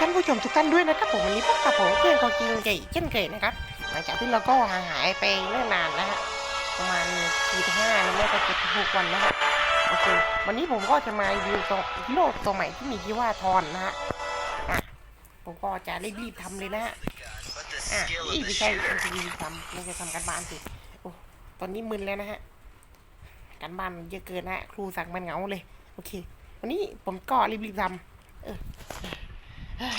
ท่านผู้ชมทุกท่านด้วยนะครับผมวันนี้พบกับผมเพื่อนกองกิงเก่เช่นเคยนะครับหลังจากที่เราก็ห่างหายไปเนิ่นนานนะฮะประมาณสี่ถึงห้าหรือไม่ก็เจ็ดถึงหกวันนะฮะโอเควันนี้ผมก็จะมารีวิวตัวฮีโร่ตัวใหม่ที่มีชื่อว่าทอนนะฮะผมก็จะรีบๆทำเลยนะฮะอะนี่ไม่ใช่ไม่ใช่รีบทำไม่ใช่ทำกันบ้านสิโอ้ตอนนี้มึนแล้วนะฮะการบ้านเยอะเกินนะฮะครูสั่งมันเหงาเลย โอเค วันนี้ผมก็รีบๆทำเออ เฮ้ย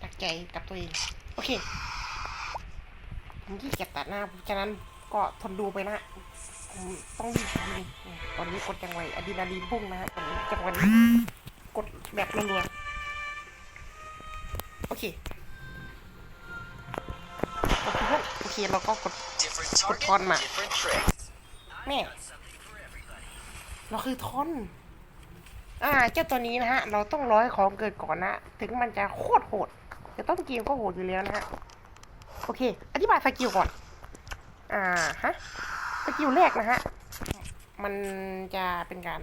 หนักใจกับตัวเอง โอเคผมขี้เกียจตัดหน้าเพราะฉะนั้นก็ทนดูไปนะผมต้องรีบทำตอนนี้กดจังไวอะดรีนาลีนพุ่งนะฮะตอนนี้จังวะนี้กดแบบรัวๆโอเคโอเคครับโอเคเราก็กด Different Put target, on map. different trick. แม่เราคือทอน อ่าเจ้าตัวนี้นะฮะ เราต้องร้อยของเกิดก่อนนะ ถึงมันจะโคตรโหดแต่ต้นเกมก็โหดอยู่แล้วนะฮะ โอเค อธิบายสกิลก่อน อ่าฮะ สกิลแรกนะฮะ มันจะเป็นการ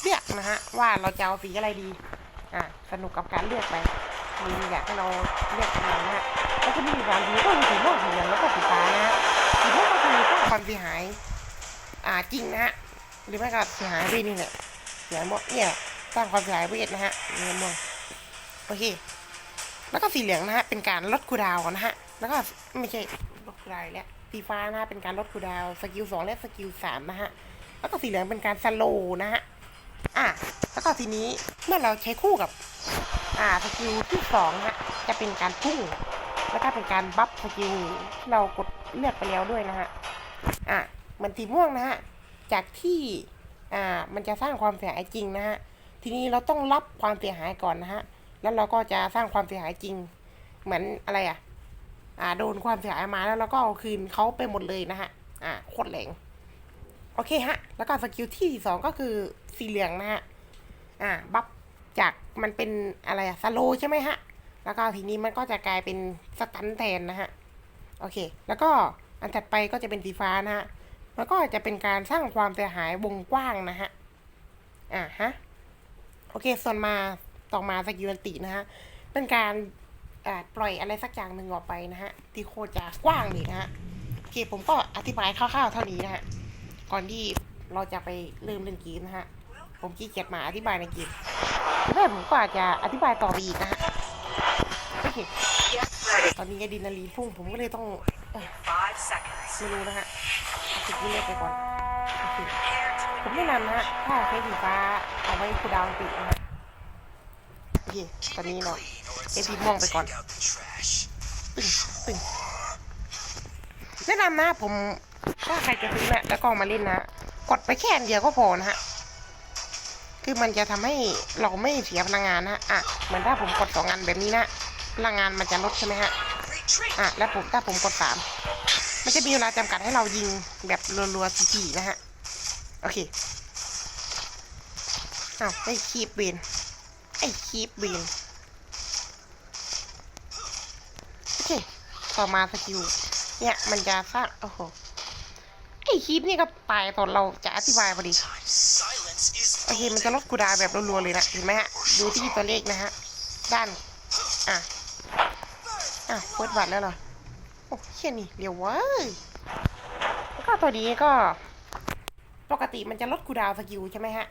เลือกนะฮะ ว่าเราจะเอาสีอะไรดี อ่า สนุกกับการเลือกไปมีอยากให้เราเลือกอะไรนะฮะแล้วก็มีบางทีก็มีสีม่วงสีเหลืองแล้วก็สีฟ้านะฮะสีม่วงก็คือสร้างความเสียหาย อ่าจริงนะฮะหรือไม่ก็เสียหายเวทนี่แหละเสียหมดเนี่ยสร้างความเสียหายเวทนะฮะเงินม่วงโอเค แล้วก็สีเหลืองนะฮะเป็นการลดคูดาวนะฮะแล้วก็ไม่ใช่ลดคูลดาวแล้วสีฟ้านะฮะเป็นการลดคูดาวสกิลสองและสกิลสามนะฮะแล้วก็สีเหลืองเป็นการสโลนะฮะอะแล้วก็ทีนี้เมื่อเราใช้คู่กับอ่าสกิลที่สองฮะจะเป็นการพุ่งแล้วก็เป็นการบัฟสกิลที่เรากดเลือกไปแล้วด้วยนะฮะอะเหมือนสีม่วงนะฮะจากที่ อ่ามันจะสร้างความเสียหายจริงนะฮะทีนี้เราต้องรับความเสียหายก่อนนะฮะแล้วเราก็จะสร้างความเสียหายจริง เหมือนอะไรอะอ่าโดนความเสียหายมาแล้วเราก็เอาคืนเขาไปหมดเลยนะฮะอ่าโคตรแรงโอเคฮะ แล้วก็สกิลที่สองก็คือสีเหลืองนะฮะอ่าบัฟจากมันเป็นอะไรอะสโลใช่ไหมฮะ แล้วก็ทีนี้มันก็จะกลายเป็นสตันแทนนะฮะ โอเค แล้วก็อันถัดไปก็จะเป็นสีฟ้านะฮะ แล้วก็จะเป็นการสร้างความเสียหายวงกว้างนะฮะ อ่าฮะ โอเค ส่วนมาต่อมาสกิลตินะฮะ เป็นการปล่อยอะไรสักอย่างหนึ่งออกไปนะฮะ ที่โคตรจะกว้างเลยนะฮะ โอเค ผมก็อธิบายคร่าวๆเท่านี้นะฮะ ก่อนที่เราจะไปเริ่มเล่นเกมนะฮะ ผมขี้เกียจมาอธิบายในเกมแม่ผมก็อาจจะอธิบายต่อไปอีกนะฮะโอเคตอนนี้อะดรีนาลีนพุ่งผมก็เลยต้องไม่รู้นะฮะ สิบวิเล็กไปก่อนโอเคผมแนะนำนะฮะถ้าใช้สีฟ้าเอาไว้คูดาวน์ปิดนะฮะโอเคตอนนี้เรา Clean, or เอพีม่วงไปก่อนตึงตึงแนะนำนะผมถ้าใครจะซื้อนะแล้วก็เอามาเล่นนะ กดไปแค่อันเดียวก็พอนะฮะคือมันจะทำให้เราไม่เสียพลังงานนะอะเหมือนถ้าผมกดสองอันแบบนี้นะพลังงานมันจะลดใช่ไหมฮะอะแล้วผมถ้าผมกดสาม มันจะมีเวลาจำกัดให้เรายิงแบบรัวๆทีๆนะฮะ โอเคอ้าวไอ้คีบเวนไอ้คีบเวนโอเค ต่อมาสกิล เนี่ย มันจะสร้าง โอ้โห ไอ้คีบนี่ก็ตายตอนเราจะอธิบายพอดี โอเค มันจะลดกูดาแบบรัวๆเลยนะ เห็นไหมฮะ ดูที่ตัวเลขนะฮะ ด้าน อะ อะเปิดบัตรแล้วเหรอ โอ้เชี่ยนี่เดี๋ยวเว้ยแล้วก็ตัวนี้ก็ ปกติมันจะลดกูดาวสกิลใช่ไหมฮะ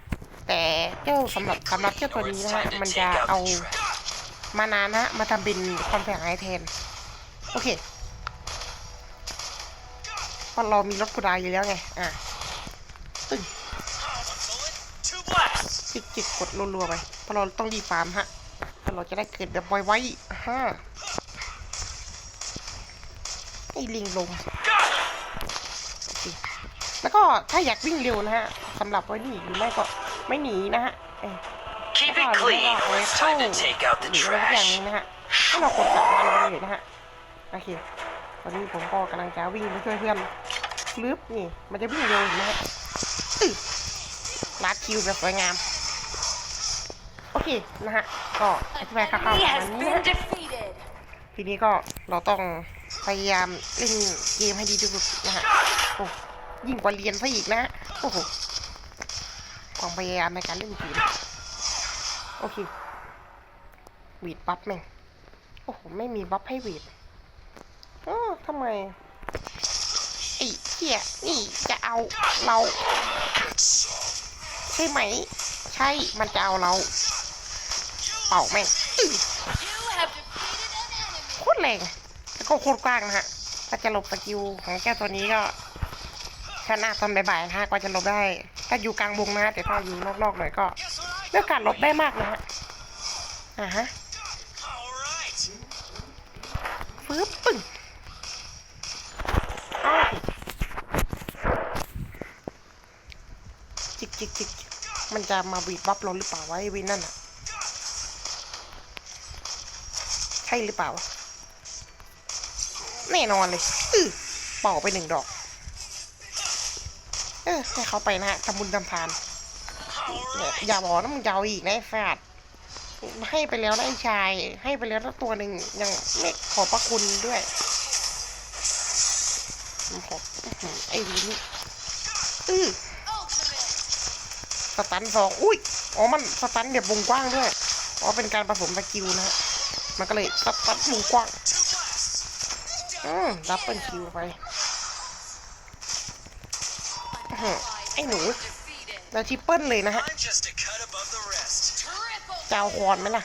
แต่เจ้าสำหรับสำหรับเจ้าตัวนี้นะฮะ มันจะเอามานานนะฮะมาทำเป็นความเสียหายแทน โอเคพราะเรามีลดกูดาวอยู่แล้วไง อะ ตึ้งจิกจิกกดรัวๆไปเพราะเราต้องรีฟาร์มฮะเพราะเราจะได้เกิดแบบไวๆฮ่า อ้ลิงลมโอเคแล้วก็ถ้าอยากวิ่งเร็วนะฮะสำหรับไว้หนีหรือไม่ก็ไม่หนีนะฮะเอ้ย Keep แล้ว it ก็หรือไม่ clean, ก็เอา or ไว้ it's เข้า time to take out ห the รืออะไรสักอย่างห trash. นึงนะฮะให้เรากดสับมันไปเลยนะฮะโอเคตอนนี้ผมก็กำลังจะวิ่งไปช่วยเพื่อนลึบนี่ มันจะวิ่งเร็วเห็นไหมฮะอื้อลัดคิวแบบสวยงาม โอเคนะฮะ ก็อธิบายคร่าวๆประ He มาณ has นี้นะ been ฮะ defeated. ทีนี้ก็เราต้อง พยายามเล่นเกมให้ดีที่สุดนะฮะโอ้ยิ่งกว่าเรียนซะอีกนะโอ้โหความพยายามในการเล่นเกมโอเควีดปั๊บแม่งอ้โหไม่มีบัฟให้เวทเออทำไมไอ้เหี้ยนี่จะเอาเรา ใช่ไหม ใช่มันจะเอาเรา เป่าแม่งอื้อ You have defeated an enemy. โคตรแรงแล้ว ก็โคตรกว้างนะฮะถ้าจะหลบสกิลของแก้วตัวนี้ก็แค่หน้าตอนบ่ายๆนะฮะกว่าจะหลบได้ ถ้าอยู่กลางวงนะแต่ถ้าอยู่นอกๆหน่อยก็เลือกการหลบได้มากนะฮะอ่าฮะฟื้บปึ้งจิกจิกจิกมันจะมาบีบบัฟเราหรือเปล่าวะไอ้วินนั่นอะใช่หรือเปล่า แน่นอนเลยอื้อเป่าไปหนึ่งดอก เออให้เขาไปนะฮะทำบุญทำทานเนี่ยอย่าบอกนะมึงจะเอาอีกนะไอ้แฟดให้ไปแล้วนะไอ้ชาย ให้ไปแล้วตัวหนึ่งยังไม่ขอบพระคุณด้วยขออื้อหือไอ้วินอื้อสตันสองอุ้ยอ๋อมันสตันแบบวงกว้างด้วยอ๋อเป็นการผสมสกิลนะฮะมันก็เลยสตันวงกว้าง อดับเบิลคิวไปไอ้หนู Defeated. แล้วทริปเปิลเลยนะฮะจะเอาคอนไหมล่ะ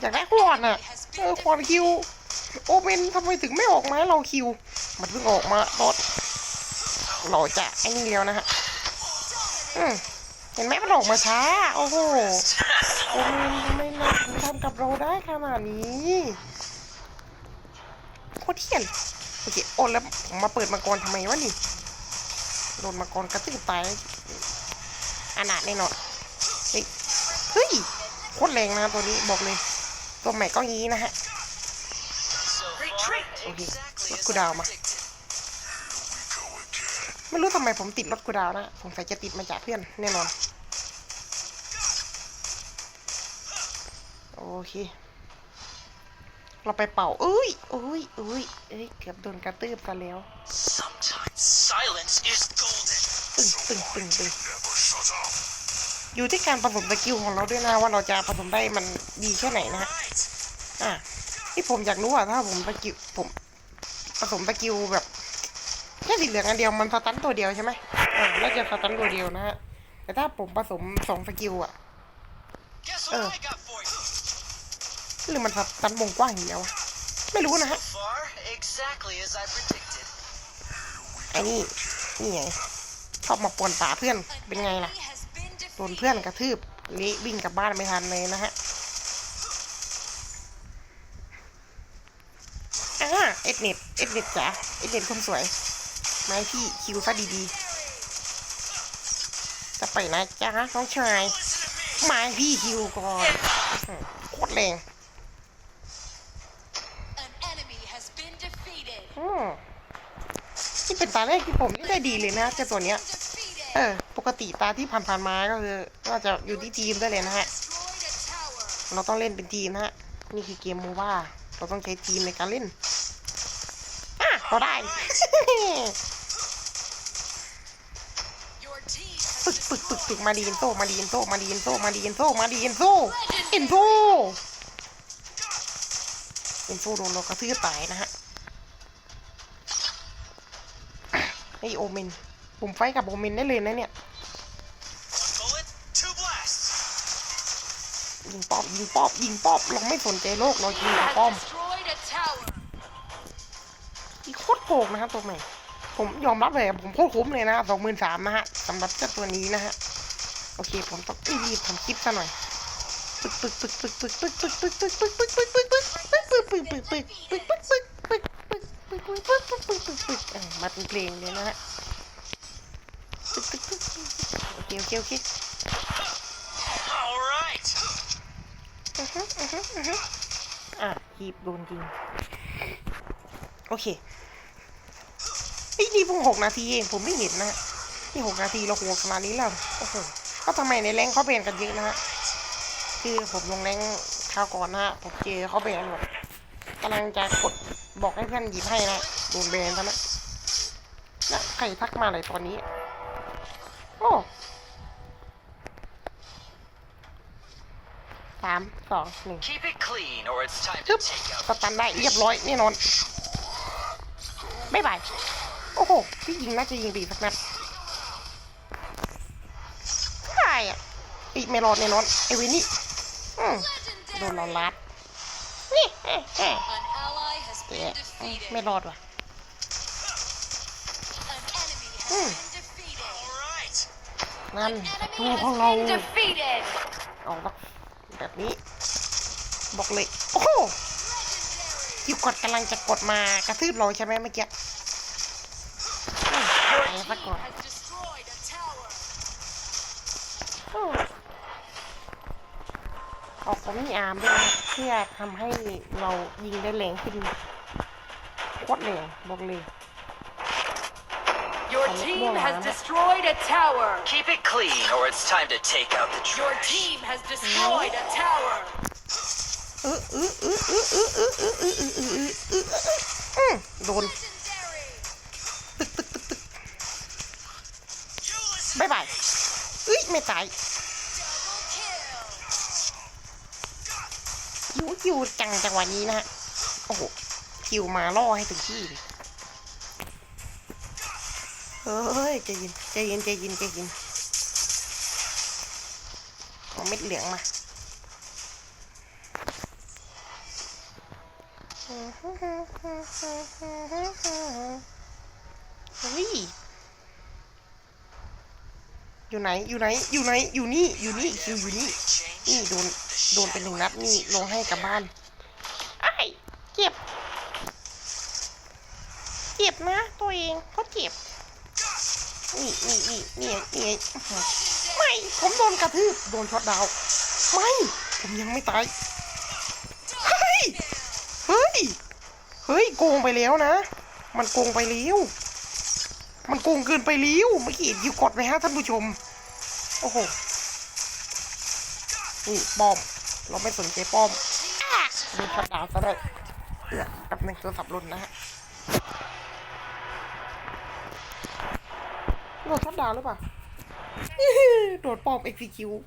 อยากได้คอนอะ เออคอนคิว โอเมนทำไมถึงไม่ออกมาให้เราคิว มันเพิ่งออกมารถเราจะไอ้นี่แล้วนะฮะอืมเห็นไหมมันออกมาช้า โอ้โห โอเมนทำไมเราถึงทำกับเราได้ขนาดนี้ ตรเที่ยนโอเคโอ้แล้วผมมาเปิดมังกรทำไมวะนี่โดนมังกรกระตืบตายอนาถแน่นอนเฮ้ยเฮ้ยโคตรแรงนะตัวนี้บอกเลย ตัวใหม่ก็งี้นะฮะ So far, Retreat. exactly Look as good I armor. predicted. ไม่รู้ทำไมผมติดรถกูดาวนะสงสัยจะติดมาจากเพื่อนแน่นอนโอเค เราไปเป่าเอ้ยเอ้ยเอ้ยเอ้ยเกือบโดนกระตืบซะแล้ว Sometimes silence is golden. ตึงตึงตึงตึงอยู่ที่การผสมสกิลของเราด้วยนะว่าเราจะผสมได้มันดีแค่ไหนนะฮะ Right. อะที่ผมอยากรู้อะถ้าผมสกิลผมผสมสกิลแบบแค่สีเหลืองอันเดียวมันสตันตัวเดียวใช่ไหมอ่าแล้วจะสตันตัวเดียวนะฮะแต่ถ้าผมผสมสองสกิลอะ Guess what Uh. หรือมันสตันวงกว้างอยู่แล้ววะไม่รู้นะฮะ Far, exactly as I predicted. ไอ้นี่นี่ไงชอบมาป่วนป่าเพื่อน An เป็นไงล่ะ enemy has been โดน defeated. เพื่อนกระทืบเละวิ่งกลับบ้านไม่ทันเลยนะฮะอ่าเอ็ดเน็ตเอ็ดเน็ตจ๋าเอ็ดเน็ตคนสวยมาให้พี่คิวซะดีๆจะไปนะจ๊ะน้องชาย Listen to me. มาให้พี่คิวก่อนอืมโคตรแรง An enemy has been defeated. อืม นี่เป็นตาแรกที่ผมเล่ได้ดีเลยนะเจ้าตัวเนี้ย เออ ปกติตาที่ผ่านๆมาก็คือก็จะอยู่ที่ทีมได้เลยนะฮะ เราต้องเล่นเป็นทีมนะฮะ นี่คือเกมโมว่าเราต้องใช้ทีมในการเล่น อะเราได้ปึกปึกปึกปึกมาดีนโซมาดีนโซมาดีนโซมาดีนโซมาดีนโซเอ็นโซเอ็นโซโดนเรากระทืบตายนะฮะ โอเมนผมไฟท์กับโอเมนได้เลยนะเนี่ย One bullet, two blasts. ยิงป้อมยิงป้อมยิงป้อมเราไม่สนใจโลกเรายิงแต่ป้อม has destroyed a tower. อีโคตรโกงนะครับตัวใหม่ผมยอมรับเลยอะผมโคตรคุ้มเลยนะสองหมื่นสามนะฮะสำหรับเจ้าตัวนี้นะฮะโอเค ผมต้องรีบทำคลิปซะหน่อยปึกปึกปึกปึกปึกปึกปึกปึกปึกปึกปึกปึกปึกปึกปึกปึกปึกปึกปึก ปุ๊บปุ๊บยมาเป็นเพลงเลยนะฮะโอเคโอเคโอเคอ่าหีบโดนจริงโอเคไอ้นี่เพิ่งหกนาทีเองผมไม่เห็นนะฮะนี่หกนาทีเราหัวขนาดนี้แล้วโอ้โหก็ทำไมในแรงเขาเปลี่ยนกันเยอะนะฮะคือผมลงแรงคราวก่อนนะผมเจอเขาเปลี่ยนหมดกำลังจะกด บอกให้เพื่อนหยิบให้นะโดนแบนซะนะแล้วใครทักมาอะไรตอนนี้ โอ้สามสองหนึ่ง Keep it clean, or it's time จึ๊ to บ take out สตันได้เรียบร้อยแน่นอนบ๊ายบาย โอ้โหพี่ยิงน่าจะยิงดีสักนัดได้อะอีไม่รอดแน่นอนไอเวนี่อืมโดนเรา Legendary. ลัดนี่ เอ๊ะเอ๊ะ An ally has เอ๊ะ been defeated. ไม่รอดว่ะ An enemy has Hmm. been defeated. Alright. นั่น An ศัตรู enemy ของ has เรา been defeated. เอาละแบบนี้ บอกเลย โอ้โห Legendary. คิวกดกำลังจะกดมากระทืบเราใช่ไหมเมื่อกี้อืม Your ไป team ซะก่อน has destroyed a tower. โอ้ออกของมีอาร์มด้วยนะเพื่อทำให้เรายิงได้แรงขึ้น what Leo? What Leo? Your team has destroyed a tower. Keep it clean, or it's time to take out the trash. Your team has destroyed a tower. โดนบายบายอุ้ยไม่ตายอยู่อยู่จังจังหวะนี้นะฮะโอ้โห คิวมาล่อให้ถึงที่เลยเฮ้ยใจเย็นใจเย็นใจเย็นใจเย็นเอาเม็ดเหลืองมาเฮ้ยอยู่ไหน อยู่ไหน อยู่ไหน อยู่นี่ อยู่นี่ คิวอยู่นี่ นี่โดน โดนเป็นหนึ่งนัดนี่ลงให้กลับบ้านไอ้ายเจ็บ เจ็บนะตัวเองเขาเจ็บนี่นี่นี่นี่นี่ไม่ผมโดนกระทืบโดนช็อตดาวไม่ผมยังไม่ตายเฮ้ยเฮ้ยเฮ้ยโกงไปแล้วนะ มันโกงไปแล้วมันโกงเกินไปแล้วเมื่อกี้ยิวกดไปฮะท่านผู้ชมโอ้โหนี่ป้อม เราไม่สนใจป้อมโดนช็อตดาวซะด้วยเอือกับหนึ่งตัวสับหล่นนะฮะ โดนช็อตดาวหรือเปล่าโดนป้อม execute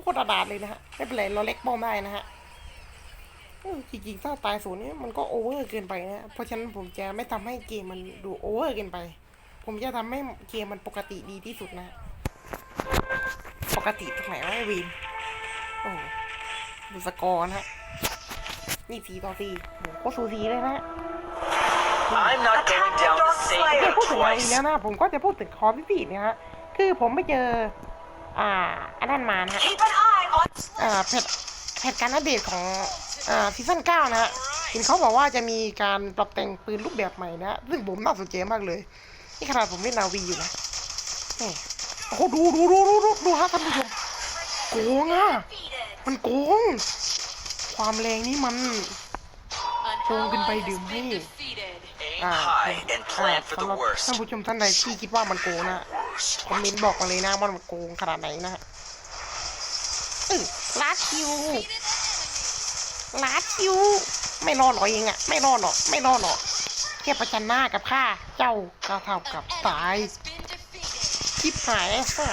โคตรดาดเลยนะฮะไม่เป็นไรเราเล็กป้อมได้นะฮะจริงๆถ้าตายศูนย์นี่มันก็โอเวอร์เกินไปนะเพราะฉะนั้นผมจะไม่ทำให้เกมมันดูโอเวอร์เกินไป ผมจะทำให้เกมมันปกติดีที่สุดนะ ปกติตรงไหนวะไอ้วีนโอ้ดูสกอร์นะฮะนี่สีต่อสีโอ้โหโคตรสูสีเลยนะฮะ I'm not going down the same ไม่ route พูดถึงอะไรอีก twice. แล้วนะผมก็จะพูดถึงคอร์พิพีนะฮะคือผมไปเจอ อ่าอันนั้นมานะฮะ Keep an eye on อ่าแพทแพทการอัปเดตของอ่าซีซั่นเก้านะฮะเห็นเขาบอกว่าจะมีการปรับแต่งปืนรูปแบบใหม่นะฮะซึ่งผมน่าสนใจมากเลย นี่ขนาดผมเล่นนาวีอยู่นะแหม่โอ้โหดูดูดูดูดูดูฮะท่านผู้ชมโกงอะ defeated. มันโกง ความแรงนี่มัน An Kung ally goodbye, has Doom. been Hey. defeated. Aim อ่า high and อ่า plan for สำ the หรับ worst. ท่านผู้ชมท่านใดที่คิดว่ามันโกงนะคอมเมนต์บอกมาเลยนะว่ามันโกงขนาดไหนนะฮะเออลาดคิว Defeated an enemy. ลาดคิว ไม่รอดหรอกเองอะไม่รอดหรอกไม่รอดหรอกแค่ประจันหน้ากับข้าเจ้าก็เท่ากับ An ตาย enemy has been defeated. ชิบหายฮะ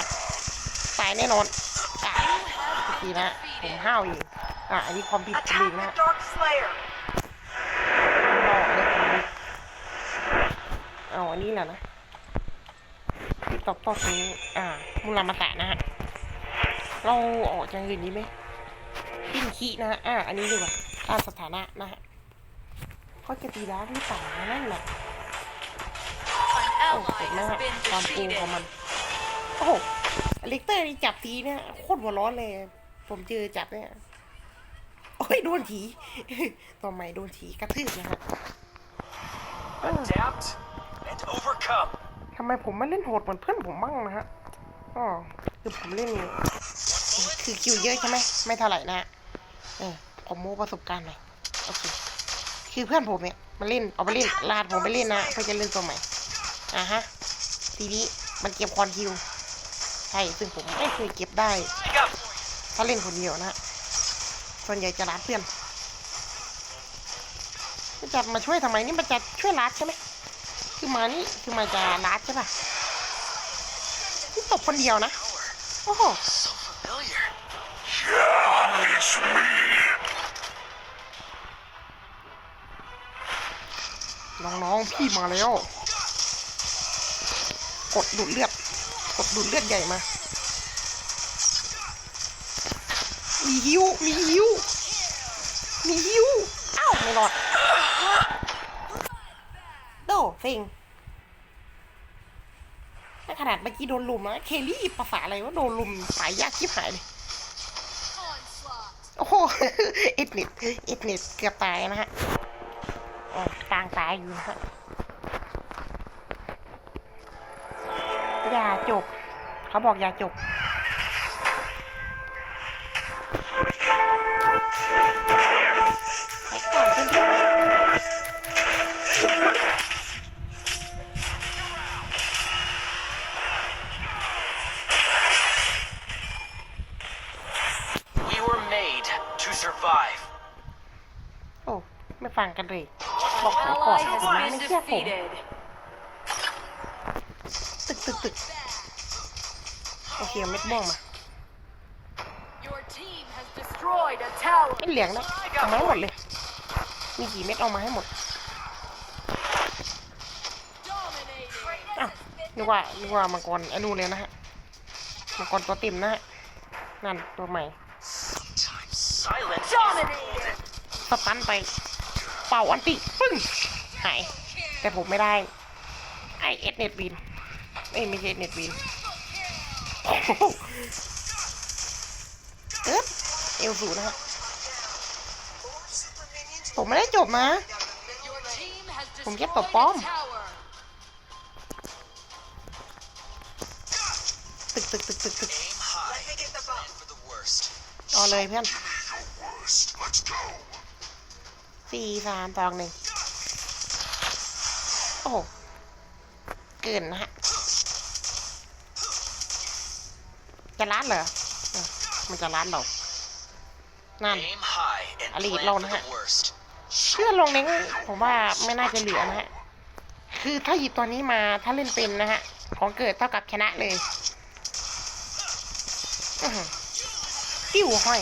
ตายแน่นอนอะ You ที have นะ been ผม defeated. ห้าวเองอะอันนี้ความผิดผมเองนะฮะ Dark Slayer. เอาอันนี้แหละนะที่ตอบต่อถึงอ่ามูลามาตะนะฮะ เราออกจากอื่นนี้ไหมปิ้นขี้นะฮะ อ่า อันนี้ดีกว่าตามสถานะนะฮะเขาจะตีร้านหรือเปล่านั่นแหละ An โอ้ ally เห็นไหม has ฮะ been ความโกง defeated. ของมัน โอ้โหอเล็กเตอร์นี่จับทีเนี่ยโคตรหัวร้อนเลย ผมเจอจับเนี่ยโอ้ยโดนถีต่อใหม่โดนถีกระทืบนะฮะำไมผมไม่เล่นโหดเหมือนเพื่อนผมบ้างนะฮะอ๋อคือผมเล่นคือคิวเยอะใช่ไหมไม่เท่าไหร่นะเออผมโม้ประสบการณ์หน่อยโอเคคือเพื่อนผมเนี่ยมันเล่นเอาไปเล่นลาดผมไปเล่นนะเพื่อจะเล่นตัวใหม่อ่าฮะทีนี้มันเก็บคอนคิวใช่ซึ่งผมไม่เคยเก็บได้ ถ้าเล่นคนเดียวนะฮะส่วนใหญ่จะรัดเพื่อนมันจะมาช่วยทำไมนี่มันจะช่วยรัดใช่ไหม คือมานี่คือมาจะรัดใช่ปะนี่ตบคนเดียวนะ โอ้โห So familiar. น้องๆ พี่มาแล้ว กดดูดเลือด กดดูดเลือดใหญ่มา มีฮิว มีฮิว มีฮิว อ้าว ไม่รอด เซ็งขนาดเมื่อกี้โดนลุมอะเคลลี่ภาษาอะไรว่าโดนลุมตายยากชิบหายเลยโอ้โหอิดเน็ตอิดเน็ตเกือบตายนะฮะกลางตายอยู่นะฮะอย่าจบ เขาบอกอย่าจบ โอ้ไม่ฟังกันเลยบอกถอยก่อน Ally has ผมไม่ been เชื่อผม defeated. ตึกตึกตึกโอเคเอาเม็ดม่วงมา Your team has destroyed a tower. เม็ดเหลืองนะเอามาให้หมดเลย มีกี่เม็ดเอามาให้หมด Dominating. อ้าวนึกว่านึกว่ามังกรไอ้นู่นเลยนะฮะมังกรตัวติ่มนะฮะนั่นตัวใหม่ Silence. Dominating. สตันไป เป่าอันติปึ้งหายแต่ผมไม่ได้ ไอเอสเน็ตวินเอ้ยไม่ใช่เน็ตวินโอ้โหเอ๊ะเอลสูนะฮะผมไม่ได้จบนะ Your team has ผม destroyed แค่ตบป้อม a tower. ตึกตึกตึกตึกตึก Aim high. Plan for the worst. เอาเลยเพื่อน สี่สามสองหนึ่งโอ้โหเกินนะฮะ จะร้านเหรออมันจะร้านเรานั่น Aim high and Ali, plan lâu for nữa the hả? worst. เชื่อลงเน้งผมว่าไม่น่าจะเหลือนะฮะ คือถ้าหยิบตัวนี้มาถ้าเล่นเป็นนะฮะ ของเกิดเท่ากับชนะเลยอื้อหือปิ้วห้อย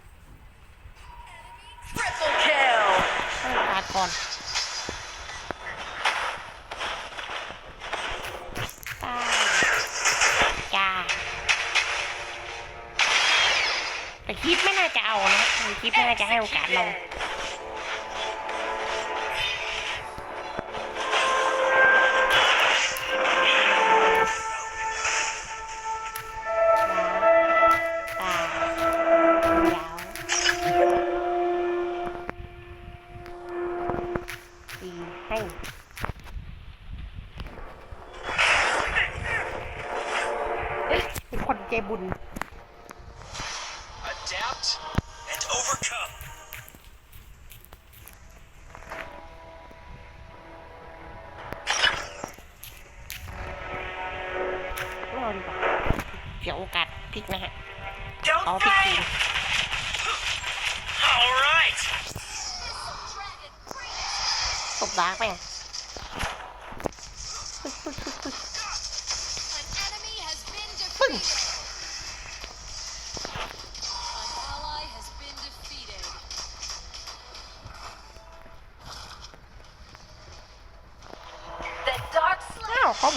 ก่อนตายจ้าแต่คลิปไม่น่าจะเอานะคลิปไม่น่าจะให้โอกาสเรา เป็นคนใจบุญ Adapt and overcome. รอดีกว่าเดี๋ยวโอกาสพลิกนะฮะ Don't เอาพลิกจริง All right. ตบดาร์กไปอะปึ๊กปึ๊กปึ๊กปึ๊ก An enemy has been Boom. defeated.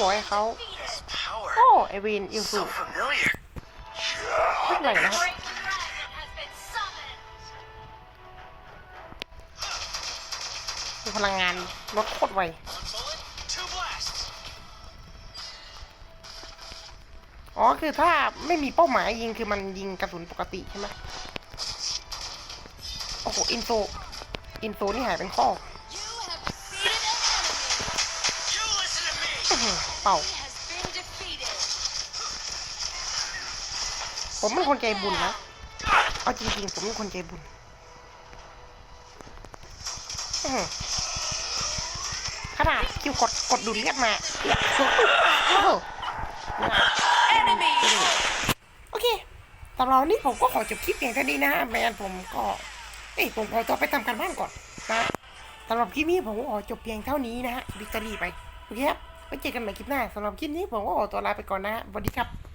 บอกให้เขา His power. โอ้ไอวินอิวสุ So familiar. ขึ้นไหนนะฮะ Great dragon has been summoned. มีพลังงานลดโคตรไว One bullet, two blasts. อ๋อ คือถ้าไม่มีเป้าหมายยิงคือมันยิงกระสุนปกติใช่ไหมโอ้โห อินโซ อินโซนี่หายเป็นข้อ เป่า He has been defeated. ผมเป็นคนใจบุญนะ เอาจริงๆ ผมเป็นคนใจบุญอื้อหือขนาดคิวกดกดดูดเลือดมาโอ้โหน่า Enemy! โอเคสำหรับวันนี้ผมก็ขอจบคลิปเพียงเท่านี้นะไม่งั้นผมก็เอ้ยผมขอตัวไปทำการบ้านก่อนนะสำหรับคลิปนี้ผมก็ขอจบเพียงเท่านี้นะฮะวิกตอรี่ไป โอเคครับไว้ เจอกันใหม่คลิปหน้าสำหรับคลิปนี้ผมก็ขอตัวลาไปก่อนนะฮะสวัสดีครับ